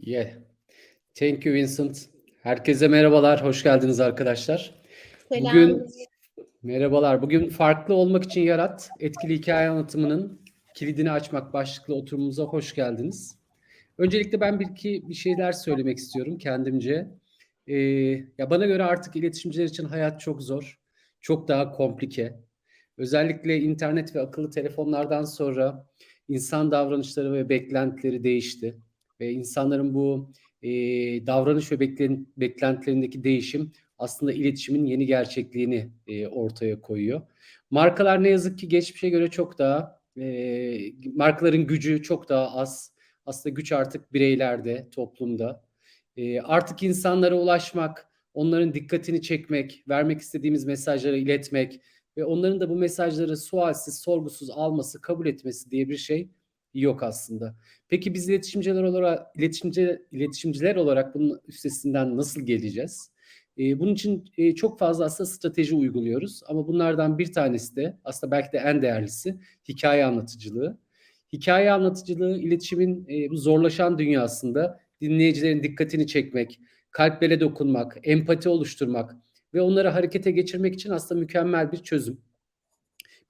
Yeah. Thank you Vincent. Herkese merhabalar, hoş geldiniz arkadaşlar. Selam. Bugün merhabalar. Bugün farklı olmak için yarat etkili hikaye anlatımının kilidini açmak başlıklı oturumumuza hoş geldiniz. Öncelikle ben bir iki bir şeyler söylemek istiyorum kendimce. Ee, ya bana göre artık iletişimciler için hayat çok zor, çok daha komplike. Özellikle internet ve akıllı telefonlardan sonra insan davranışları ve beklentileri değişti ve insanların bu e, davranış ve beklen, beklentilerindeki değişim aslında iletişimin yeni gerçekliğini e, ortaya koyuyor. Markalar ne yazık ki geçmişe göre çok daha e, markaların gücü çok daha az. Aslında güç artık bireylerde, toplumda. E, artık insanlara ulaşmak, onların dikkatini çekmek, vermek istediğimiz mesajları iletmek ve onların da bu mesajları sualsiz, sorgusuz alması, kabul etmesi diye bir şey yok aslında. Peki biz iletişimciler olarak iletişimci iletişimciler olarak bunun üstesinden nasıl geleceğiz? E, bunun için e, çok fazla aslında strateji uyguluyoruz ama bunlardan bir tanesi de aslında belki de en değerlisi hikaye anlatıcılığı. Hikaye anlatıcılığı iletişimin e, bu zorlaşan dünyasında dinleyicilerin dikkatini çekmek, kalplere dokunmak, empati oluşturmak ve onları harekete geçirmek için aslında mükemmel bir çözüm.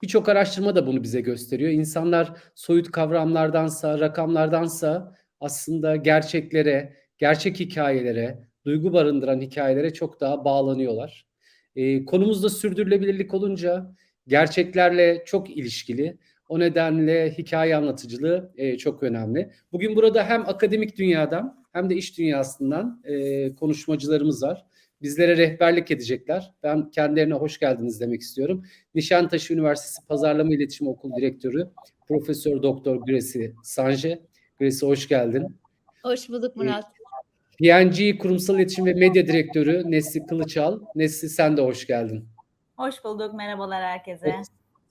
Birçok araştırma da bunu bize gösteriyor. İnsanlar soyut kavramlardansa, rakamlardansa aslında gerçeklere, gerçek hikayelere, duygu barındıran hikayelere çok daha bağlanıyorlar. E, konumuzda sürdürülebilirlik olunca gerçeklerle çok ilişkili. O nedenle hikaye anlatıcılığı e, çok önemli. Bugün burada hem akademik dünyadan hem de iş dünyasından e, konuşmacılarımız var. Bizlere rehberlik edecekler. Ben kendilerine hoş geldiniz demek istiyorum. Nişantaşı Üniversitesi Pazarlama İletişim Okulu Direktörü Profesör Doktor Gresi Sanje. Gresi hoş geldin. Hoş bulduk Murat. PNG Kurumsal İletişim ve Medya Direktörü Nesli Kılıçal. Nesli sen de hoş geldin. Hoş bulduk. Merhabalar herkese.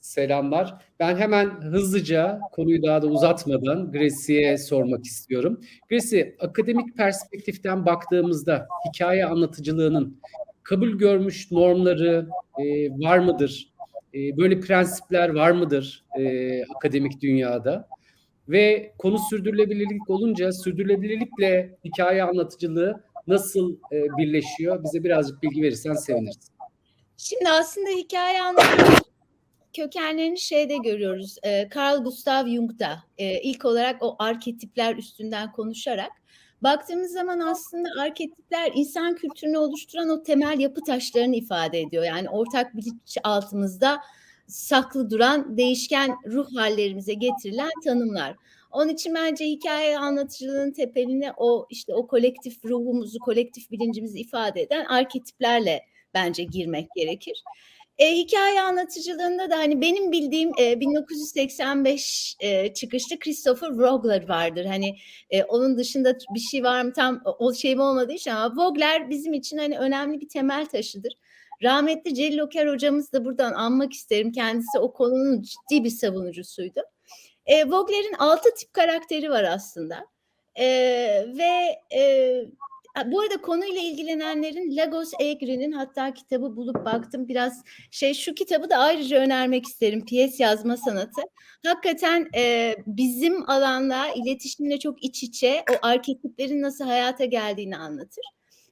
Selamlar. Ben hemen hızlıca konuyu daha da uzatmadan Gresi'ye sormak istiyorum. Gresi, akademik perspektiften baktığımızda hikaye anlatıcılığının kabul görmüş normları e, var mıdır? E, böyle prensipler var mıdır e, akademik dünyada? Ve konu sürdürülebilirlik olunca sürdürülebilirlikle hikaye anlatıcılığı nasıl e, birleşiyor? Bize birazcık bilgi verirsen seviniriz. Şimdi aslında hikaye anlatımı kökenlerini şeyde görüyoruz. E, Carl Gustav Jung'da ilk olarak o arketipler üstünden konuşarak baktığımız zaman aslında arketipler insan kültürünü oluşturan o temel yapı taşlarını ifade ediyor. Yani ortak bilinçaltımızda saklı duran değişken ruh hallerimize getirilen tanımlar. Onun için bence hikaye anlatıcılığının tepeline o işte o kolektif ruhumuzu, kolektif bilincimizi ifade eden arketiplerle bence girmek gerekir. E, hikaye anlatıcılığında da hani benim bildiğim e, 1985 e, çıkışlı Christopher Vogler vardır. Hani e, onun dışında bir şey var mı tam o şey mi olmadığı için ama Vogler bizim için hani önemli bir temel taşıdır. Rahmetli Celil Oker hocamız da buradan anmak isterim. Kendisi o konunun ciddi bir savunucusuydu. E, Vogler'in altı tip karakteri var aslında. E, ve e, bu arada konuyla ilgilenenlerin Lagos Egri'nin hatta kitabı bulup baktım biraz şey şu kitabı da ayrıca önermek isterim. Piyes yazma sanatı. Hakikaten e, bizim alanla iletişimle çok iç içe o arketiplerin nasıl hayata geldiğini anlatır.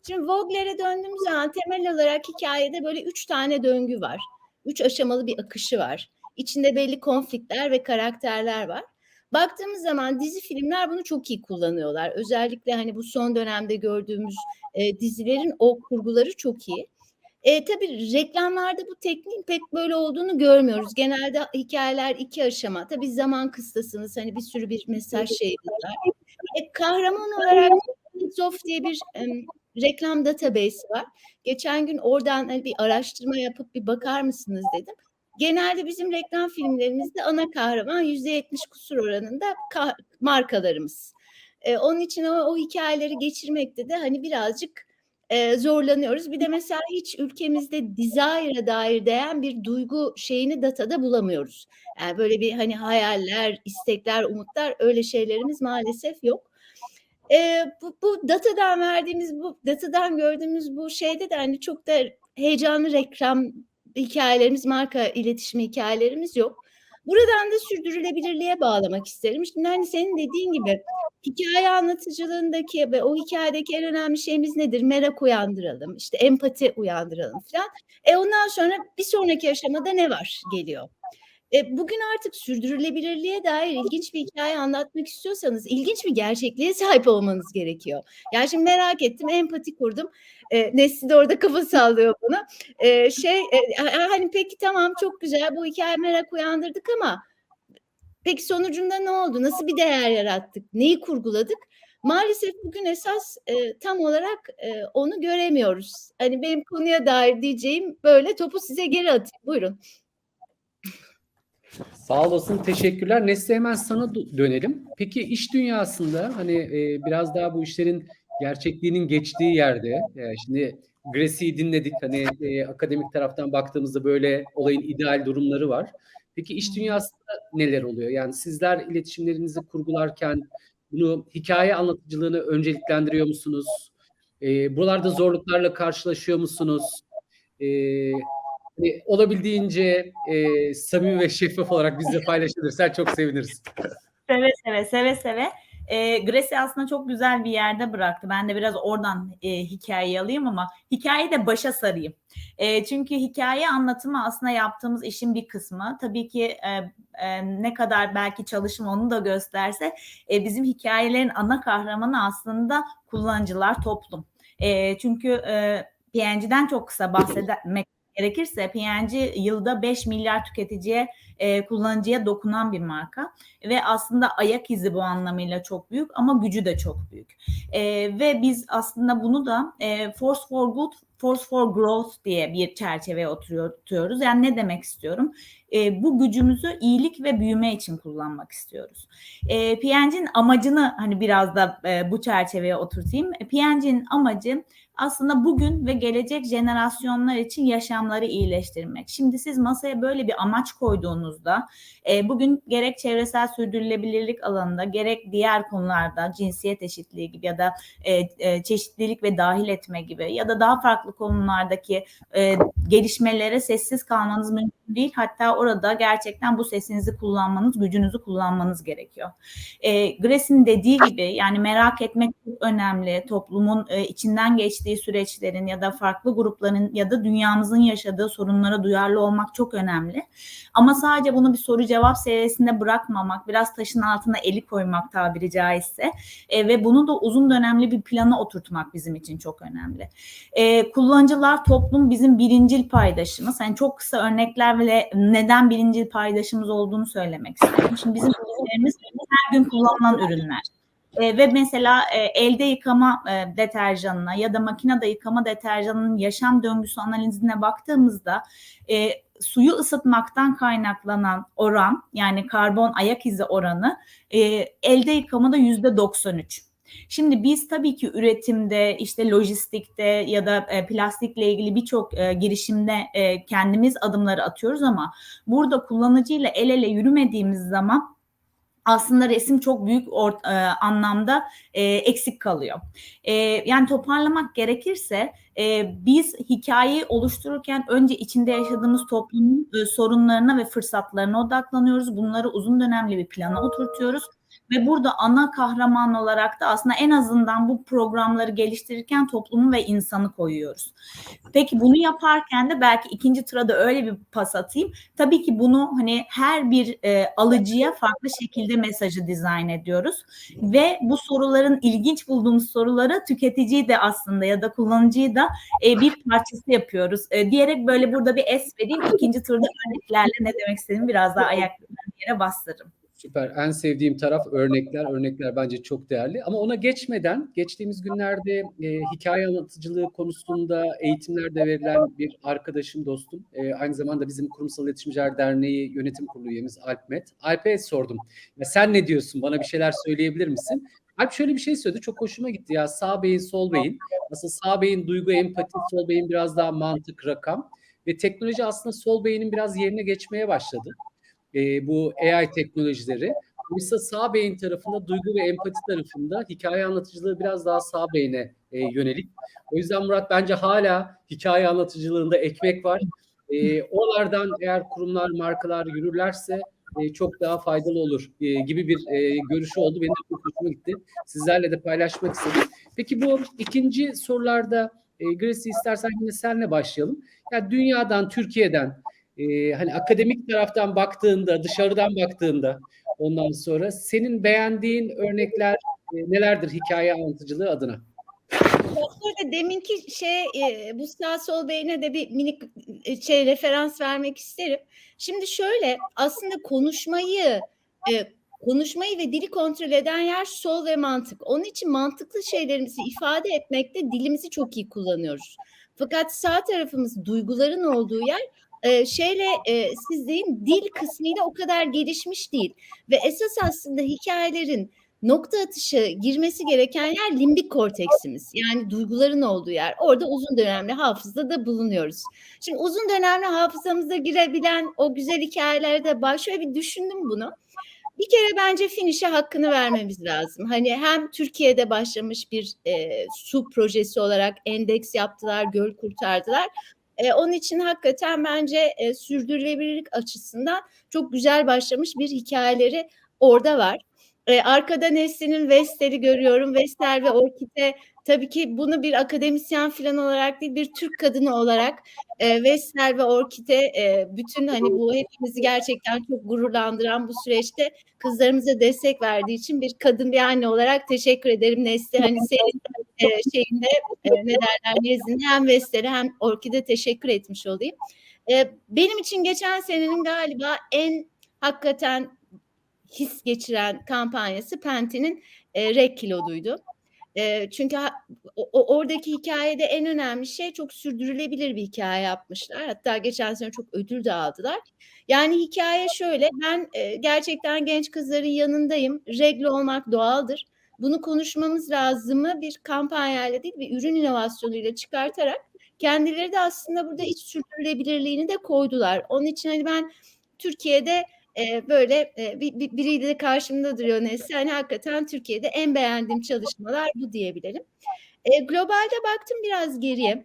Şimdi Vogler'e döndüğümüz zaman temel olarak hikayede böyle üç tane döngü var. Üç aşamalı bir akışı var. İçinde belli konflikler ve karakterler var. Baktığımız zaman dizi filmler bunu çok iyi kullanıyorlar. Özellikle hani bu son dönemde gördüğümüz e, dizilerin o kurguları çok iyi. E, tabii reklamlarda bu tekniğin pek böyle olduğunu görmüyoruz. Genelde hikayeler iki aşama. Tabii zaman kıstasınız. Hani bir sürü bir mesaj şey var. E, kahraman olarak Soft diye bir e, reklam database var. Geçen gün oradan hani bir araştırma yapıp bir bakar mısınız dedim. Genelde bizim reklam filmlerimizde ana kahraman yüzde yetmiş kusur oranında markalarımız. E, onun için o, o hikayeleri geçirmekte de hani birazcık e, zorlanıyoruz. Bir de mesela hiç ülkemizde desire'a dair değen bir duygu şeyini datada bulamıyoruz. Yani böyle bir hani hayaller, istekler, umutlar öyle şeylerimiz maalesef yok. E, bu, bu datadan verdiğimiz bu datadan gördüğümüz bu şeyde de hani çok da heyecanlı reklam hikayelerimiz, marka iletişimi hikayelerimiz yok. Buradan da sürdürülebilirliğe bağlamak isterim. Şimdi hani senin dediğin gibi hikaye anlatıcılığındaki ve o hikayedeki en önemli şeyimiz nedir? Merak uyandıralım, işte empati uyandıralım falan. E ondan sonra bir sonraki aşamada ne var geliyor. E, bugün artık sürdürülebilirliğe dair ilginç bir hikaye anlatmak istiyorsanız ilginç bir gerçekliğe sahip olmanız gerekiyor. Yani şimdi merak ettim, empati kurdum. E, Nesli de orada kafa sallıyor bana. E, şey, e, hani peki tamam çok güzel bu hikaye merak uyandırdık ama peki sonucunda ne oldu? Nasıl bir değer yarattık? Neyi kurguladık? Maalesef bugün esas e, tam olarak e, onu göremiyoruz. Hani benim konuya dair diyeceğim böyle topu size geri atayım. Buyurun. Sağ olasın, teşekkürler. Nesli hemen sana dö- dönelim. Peki iş dünyasında hani e, biraz daha bu işlerin gerçekliğinin geçtiği yerde, e, şimdi Gracie dinledik. Hani e, akademik taraftan baktığımızda böyle olayın ideal durumları var. Peki iş dünyasında neler oluyor? Yani sizler iletişimlerinizi kurgularken bunu hikaye anlatıcılığını önceliklendiriyor musunuz? E, buralarda zorluklarla karşılaşıyor musunuz? E, hani olabildiğince e, samimi ve şeffaf olarak bizle paylaşılırsa çok seviniriz. Seve seve seve seve. E, Gracie aslında çok güzel bir yerde bıraktı. Ben de biraz oradan e, hikayeyi alayım ama hikayeyi de başa sarayım. E, çünkü hikaye anlatımı aslında yaptığımız işin bir kısmı. Tabii ki e, e, ne kadar belki çalışım onu da gösterse e, bizim hikayelerin ana kahramanı aslında kullanıcılar, toplum. E, çünkü e, PNG'den çok kısa bahsetmek gerekirse PNG yılda 5 milyar tüketiciye, e, kullanıcıya dokunan bir marka ve aslında ayak izi bu anlamıyla çok büyük ama gücü de çok büyük. E, ve biz aslında bunu da e, Force for Good, Force for Growth diye bir çerçeveye oturuyoruz. Yani ne demek istiyorum? E, bu gücümüzü iyilik ve büyüme için kullanmak istiyoruz. E, PNG'nin amacını hani biraz da e, bu çerçeveye oturtayım. PNG'nin amacı aslında bugün ve gelecek jenerasyonlar için yaşamları iyileştirmek. Şimdi siz masaya böyle bir amaç koyduğunuzda e, bugün gerek çevresel sürdürülebilirlik alanında gerek diğer konularda cinsiyet eşitliği gibi ya da e, e, çeşitlilik ve dahil etme gibi ya da daha farklı konulardaki e, gelişmelere sessiz kalmanız mümkün değil. Hatta orada gerçekten bu sesinizi kullanmanız, gücünüzü kullanmanız gerekiyor. E, Gres'in dediği gibi yani merak etmek çok önemli. Toplumun e, içinden geçtiği süreçlerin ya da farklı grupların ya da dünyamızın yaşadığı sorunlara duyarlı olmak çok önemli. Ama sadece bunu bir soru cevap seviyesinde bırakmamak, biraz taşın altına eli koymak tabiri caizse e, ve bunu da uzun dönemli bir plana oturtmak bizim için çok önemli. E, kullanıcılar toplum bizim birincil paydaşımız. Yani çok kısa örnekler ve neden birincil paydaşımız olduğunu söylemek istiyorum. Şimdi bizim ürünlerimiz her gün kullanılan ürünler. E, ve mesela e, elde yıkama e, deterjanına ya da makinede yıkama deterjanının yaşam döngüsü analizine baktığımızda e, suyu ısıtmaktan kaynaklanan oran yani karbon ayak izi oranı e, elde yıkamada yüzde 93. Şimdi biz tabii ki üretimde, işte lojistikte ya da e, plastikle ilgili birçok e, girişimde e, kendimiz adımları atıyoruz ama burada kullanıcıyla el ele yürümediğimiz zaman aslında resim çok büyük or- e, anlamda e, eksik kalıyor. E, yani toparlamak gerekirse e, biz hikayeyi oluştururken önce içinde yaşadığımız toplumun e, sorunlarına ve fırsatlarına odaklanıyoruz. Bunları uzun dönemli bir plana oturtuyoruz ve burada ana kahraman olarak da aslında en azından bu programları geliştirirken toplumu ve insanı koyuyoruz. Peki bunu yaparken de belki ikinci tura da öyle bir pas atayım. Tabii ki bunu hani her bir e, alıcıya farklı şekilde mesajı dizayn ediyoruz ve bu soruların ilginç bulduğumuz soruları tüketiciyi de aslında ya da kullanıcıyı da e, bir parçası yapıyoruz. E, diyerek böyle burada bir es vereyim. İkinci turda örneklerle ne demek istediğimi biraz daha ayaklarından yere bastırırım. Süper. En sevdiğim taraf örnekler. Örnekler bence çok değerli. Ama ona geçmeden geçtiğimiz günlerde e, hikaye anlatıcılığı konusunda eğitimlerde verilen bir arkadaşım, dostum. E, aynı zamanda bizim Kurumsal İletişimciler Derneği yönetim kurulu üyemiz Alpmet. Alp'e sordum. Ya sen ne diyorsun? Bana bir şeyler söyleyebilir misin? Alp şöyle bir şey söyledi. Çok hoşuma gitti ya. Sağ beyin, sol beyin. Nasıl sağ beyin duygu, empati, sol beyin biraz daha mantık, rakam. Ve teknoloji aslında sol beynin biraz yerine geçmeye başladı e, bu AI teknolojileri. Oysa sağ beyin tarafında duygu ve empati tarafında hikaye anlatıcılığı biraz daha sağ beyne e, yönelik. O yüzden Murat bence hala hikaye anlatıcılığında ekmek var. E, oralardan eğer kurumlar, markalar yürürlerse e, çok daha faydalı olur e, gibi bir e, görüşü oldu. Benim de çok hoşuma gitti. Sizlerle de paylaşmak istedim. Peki bu ikinci sorularda e, Gracie istersen yine senle başlayalım. Yani dünyadan, Türkiye'den e, hani akademik taraftan baktığında, dışarıdan baktığında ondan sonra senin beğendiğin örnekler e, nelerdir hikaye anlatıcılığı adına? Burada deminki şey e, bu sağ sol beyine de bir minik e, şey referans vermek isterim. Şimdi şöyle aslında konuşmayı e, konuşmayı ve dili kontrol eden yer sol ve mantık. Onun için mantıklı şeylerimizi ifade etmekte dilimizi çok iyi kullanıyoruz. Fakat sağ tarafımız duyguların olduğu yer e, şeyle e, siz deyin dil kısmıyla o kadar gelişmiş değil. Ve esas aslında hikayelerin nokta atışı girmesi gereken yer limbik korteksimiz. Yani duyguların olduğu yer. Orada uzun dönemli hafızada bulunuyoruz. Şimdi uzun dönemli hafızamıza girebilen o güzel hikayelerde baş şöyle bir düşündüm bunu. Bir kere bence finish'e hakkını vermemiz lazım. Hani hem Türkiye'de başlamış bir e, su projesi olarak endeks yaptılar, göl kurtardılar. E, onun için hakikaten bence e, sürdürülebilirlik açısından çok güzel başlamış bir hikayeleri orada var. E, arkada Nesli'nin Vestel'i görüyorum. Vestel ve Orkide tabii ki bunu bir akademisyen falan olarak değil bir Türk kadını olarak e, Vestel ve Orkide e, bütün hani bu hepimizi gerçekten çok gururlandıran bu süreçte kızlarımıza destek verdiği için bir kadın bir anne olarak teşekkür ederim Nesli. Hani senin e, şeyinde e, ne derler nezdinde hem Vestel'e hem Orkide teşekkür etmiş olayım. E, benim için geçen senenin galiba en hakikaten his geçiren kampanyası Penti'nin e, rek kiloduydu. E, çünkü ha, o, oradaki hikayede en önemli şey çok sürdürülebilir bir hikaye yapmışlar. Hatta geçen sene çok ödül de aldılar. Yani hikaye şöyle, ben e, gerçekten genç kızların yanındayım. Regl olmak doğaldır. Bunu konuşmamız lazımı bir kampanyayla değil, bir ürün inovasyonuyla çıkartarak kendileri de aslında burada iç sürdürülebilirliğini de koydular. Onun için hani ben Türkiye'de e, böyle e, bir, bir, biriyle de karşımda duruyor Nesli. Hani hakikaten Türkiye'de en beğendiğim çalışmalar bu diyebilirim. E, globalde baktım biraz geriye.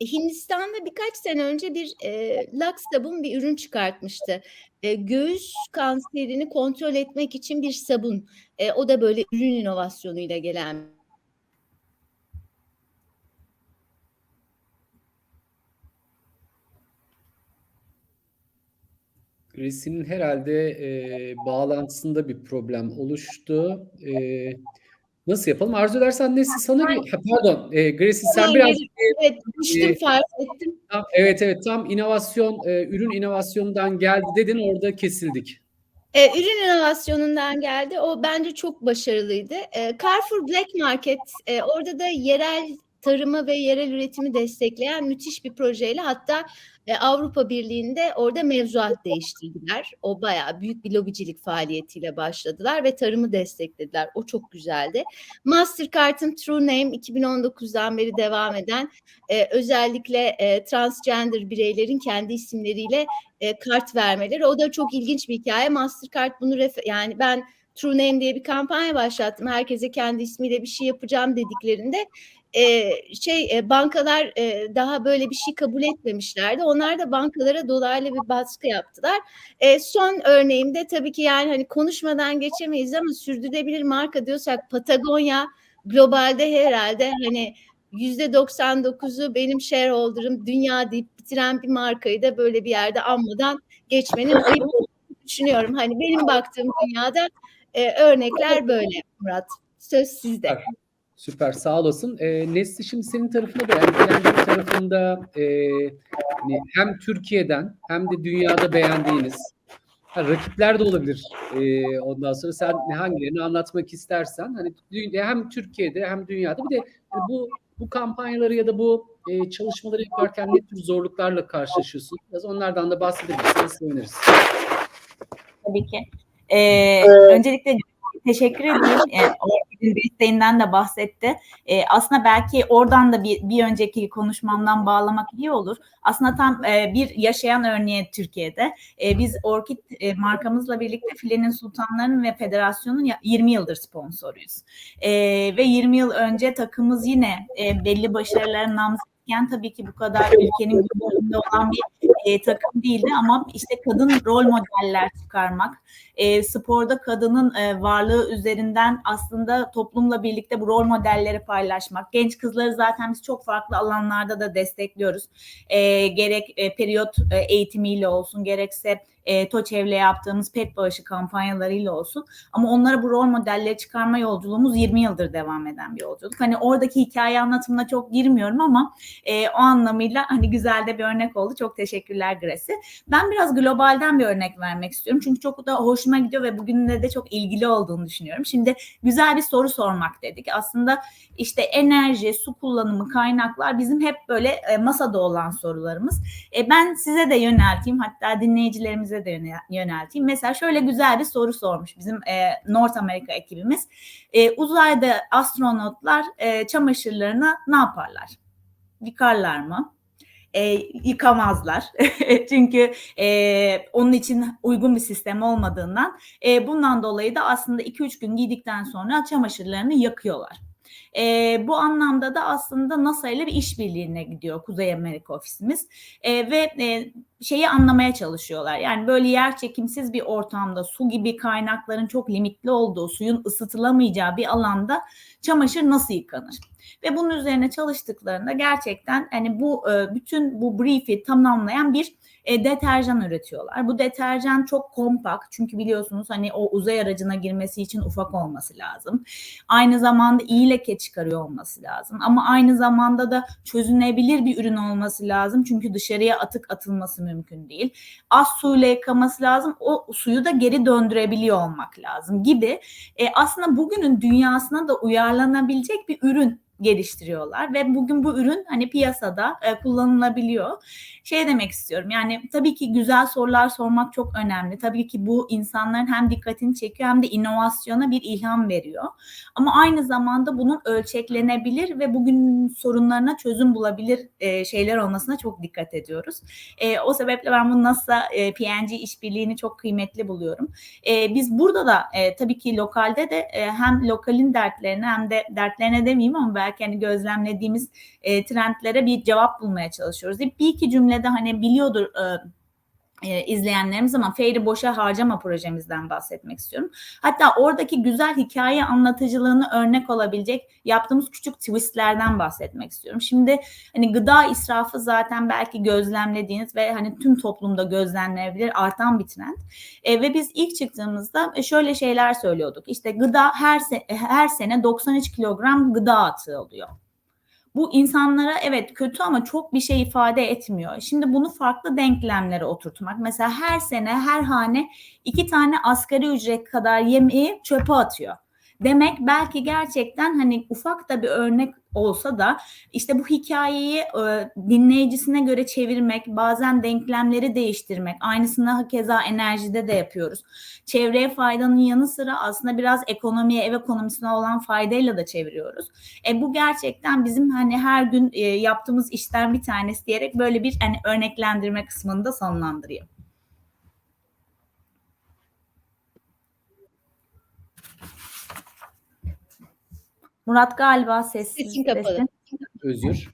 Hindistan'da birkaç sene önce bir e, Lux bir ürün çıkartmıştı. E, göğüs kanserini kontrol etmek için bir sabun. E, o da böyle ürün inovasyonuyla gelen Gracie'nin herhalde e, bağlantısında bir problem oluştu. E, nasıl yapalım? Arzu edersen Nesli sana bir... Ha, pardon, e, Gracie sen biraz... Evet, düştüm e, fark ettim. Tam, evet evet tam inovasyon, e, ürün inovasyonundan geldi dedin orada kesildik. E, ürün inovasyonundan geldi. O bence çok başarılıydı. E, Carrefour Black Market e, orada da yerel tarımı ve yerel üretimi destekleyen müthiş bir projeyle hatta e, Avrupa Birliği'nde orada mevzuat değiştirdiler. O bayağı büyük bir lobicilik faaliyetiyle başladılar ve tarımı desteklediler. O çok güzeldi. Mastercard'ın True Name 2019'dan beri devam eden e, özellikle e, transgender bireylerin kendi isimleriyle e, kart vermeleri. O da çok ilginç bir hikaye. Mastercard bunu refer- yani ben True Name diye bir kampanya başlattım. Herkese kendi ismiyle bir şey yapacağım dediklerinde e, şey e, bankalar e, daha böyle bir şey kabul etmemişlerdi. Onlar da bankalara dolaylı bir baskı yaptılar. E, son örneğimde tabii ki yani hani konuşmadan geçemeyiz ama sürdürülebilir marka diyorsak Patagonya globalde herhalde hani yüzde 99'u benim shareholder'ım dünya deyip bitiren bir markayı da böyle bir yerde anmadan geçmenin ayıp düşünüyorum. Hani benim baktığım dünyada e, örnekler böyle Murat. Söz sizde. Süper, sağ olasın. E, Nesli şimdi senin tarafına da yani beğendiğin tarafında e, hani hem Türkiye'den hem de dünyada beğendiğiniz ha, rakipler de olabilir. E, ondan sonra sen hangilerini anlatmak istersen hani hem Türkiye'de hem dünyada bir de hani bu bu kampanyaları ya da bu e, çalışmaları yaparken ne tür zorluklarla karşılaşıyorsun? Biraz onlardan da bahsedebilirseniz seviniriz. Tabii ki. Ee, öncelikle teşekkür ediyorum. Ee, Orkid'in desteğinden de bahsetti. Ee, aslında belki oradan da bir, bir önceki konuşmamdan bağlamak iyi olur. Aslında tam e, bir yaşayan örneği Türkiye'de. E, biz Orkid e, markamızla birlikte Filenin Sultanları'nın ve Federasyon'un 20 yıldır sponsoruyuz. E, ve 20 yıl önce takımımız yine e, belli başarıların namzı tabii ki bu kadar ülkenin gündeminde olan bir e, takım değildi ama işte kadın rol modeller çıkarmak, e, sporda kadının e, varlığı üzerinden aslında toplumla birlikte bu rol modelleri paylaşmak. Genç kızları zaten biz çok farklı alanlarda da destekliyoruz. E, gerek e, periyot e, eğitimiyle olsun, gerekse e, TOÇEV'le yaptığımız pet bağışı kampanyalarıyla olsun. Ama onlara bu rol modelleri çıkarma yolculuğumuz 20 yıldır devam eden bir yolculuk. Hani oradaki hikaye anlatımına çok girmiyorum ama e, o anlamıyla hani güzel de bir örnek oldu. Çok teşekkürler Grace. Ben biraz globalden bir örnek vermek istiyorum. Çünkü çok da hoşuma gidiyor ve bugünle de çok ilgili olduğunu düşünüyorum. Şimdi güzel bir soru sormak dedik. Aslında işte enerji, su kullanımı, kaynaklar bizim hep böyle e, masada olan sorularımız. E, ben size de yönelteyim hatta dinleyicilerimize de yönel- yönelteyim. Mesela şöyle güzel bir soru sormuş bizim e, North Amerika ekibimiz. E, uzayda astronotlar e, çamaşırlarını ne yaparlar? Yıkarlar mı? E, yıkamazlar. Çünkü e, onun için uygun bir sistem olmadığından e, bundan dolayı da aslında 2-3 gün giydikten sonra çamaşırlarını yakıyorlar. E, bu anlamda da aslında NASA ile bir işbirliğine gidiyor Kuzey Amerika ofisimiz E, ve e, şeyi anlamaya çalışıyorlar. Yani böyle yer çekimsiz bir ortamda su gibi kaynakların çok limitli olduğu, suyun ısıtılamayacağı bir alanda çamaşır nasıl yıkanır? Ve bunun üzerine çalıştıklarında gerçekten hani bu bütün bu brief'i tamamlayan bir e, deterjan üretiyorlar. Bu deterjan çok kompakt çünkü biliyorsunuz hani o uzay aracına girmesi için ufak olması lazım. Aynı zamanda iyi leke çıkarıyor olması lazım. Ama aynı zamanda da çözünebilir bir ürün olması lazım. Çünkü dışarıya atık atılması mümkün değil. Az suyla yıkaması lazım. O suyu da geri döndürebiliyor olmak lazım gibi. E, aslında bugünün dünyasına da uyarlanabilecek bir ürün geliştiriyorlar ve bugün bu ürün hani piyasada e, kullanılabiliyor. Şey demek istiyorum yani tabii ki güzel sorular sormak çok önemli. Tabii ki bu insanların hem dikkatini çekiyor hem de inovasyona bir ilham veriyor. Ama aynı zamanda bunun ölçeklenebilir ve bugün sorunlarına çözüm bulabilir e, şeyler olmasına çok dikkat ediyoruz. E, o sebeple ben bu NASA e, PNG işbirliğini çok kıymetli buluyorum. E, biz burada da e, tabii ki lokalde de e, hem lokalin dertlerine hem de dertlerine demeyeyim ama belki hani gözlemlediğimiz e, trendlere bir cevap bulmaya çalışıyoruz. Bir iki cümlede hani biliyordur e, e, izleyenlerimiz ama Feyri Boşa Harcama projemizden bahsetmek istiyorum. Hatta oradaki güzel hikaye anlatıcılığını örnek olabilecek yaptığımız küçük twistlerden bahsetmek istiyorum. Şimdi hani gıda israfı zaten belki gözlemlediğiniz ve hani tüm toplumda gözlemlenebilir artan bir trend. E, ve biz ilk çıktığımızda e, şöyle şeyler söylüyorduk. İşte gıda her se- her sene 93 kilogram gıda atığı oluyor. Bu insanlara evet kötü ama çok bir şey ifade etmiyor. Şimdi bunu farklı denklemlere oturtmak. Mesela her sene her hane iki tane asgari ücret kadar yemeği çöpe atıyor. Demek belki gerçekten hani ufak da bir örnek olsa da işte bu hikayeyi e, dinleyicisine göre çevirmek, bazen denklemleri değiştirmek, aynısını keza enerjide de yapıyoruz. Çevreye faydanın yanı sıra aslında biraz ekonomiye, ev ekonomisine olan faydayla da çeviriyoruz. E, bu gerçekten bizim hani her gün e, yaptığımız işten bir tanesi diyerek böyle bir hani örneklendirme kısmını da sonlandırayım. Murat galiba sessiz. Sesin kapalı. Sesin- Özgür.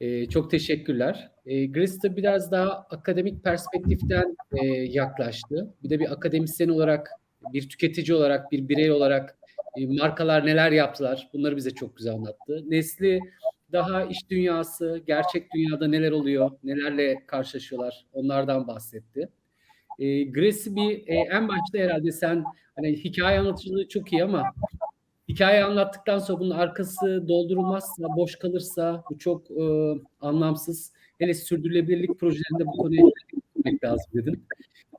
Ee, çok teşekkürler. Ee, de biraz daha akademik perspektiften e, yaklaştı. Bir de bir akademisyen olarak, bir tüketici olarak, bir birey olarak e, markalar neler yaptılar bunları bize çok güzel anlattı. Nesli daha iş dünyası, gerçek dünyada neler oluyor, nelerle karşılaşıyorlar onlardan bahsetti. E, Grace'i bir e, en başta herhalde sen hani hikaye anlatıcılığı çok iyi ama hikaye anlattıktan sonra bunun arkası doldurulmazsa, boş kalırsa bu çok e, anlamsız. Hele sürdürülebilirlik projelerinde bu konuya gitmek lazım dedin.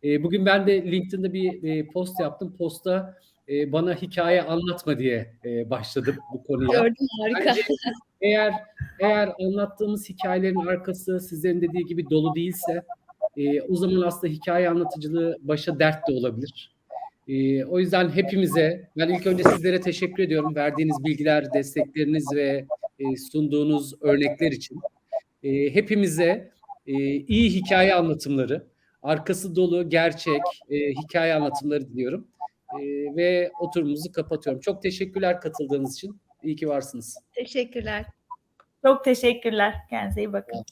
E, bugün ben de LinkedIn'de bir e, post yaptım. Posta e, bana hikaye anlatma diye e, başladım bu konuya. Gördüm harika. Bence eğer eğer anlattığımız hikayelerin arkası sizlerin dediği gibi dolu değilse e, o zaman aslında hikaye anlatıcılığı başa dert de olabilir. E, o yüzden hepimize, ben ilk önce sizlere teşekkür ediyorum. Verdiğiniz bilgiler, destekleriniz ve e, sunduğunuz örnekler için. E, hepimize e, iyi hikaye anlatımları, arkası dolu, gerçek e, hikaye anlatımları diliyorum. E, ve oturumumuzu kapatıyorum. Çok teşekkürler katıldığınız için. İyi ki varsınız. Teşekkürler. Çok teşekkürler. Kendinize iyi bakın.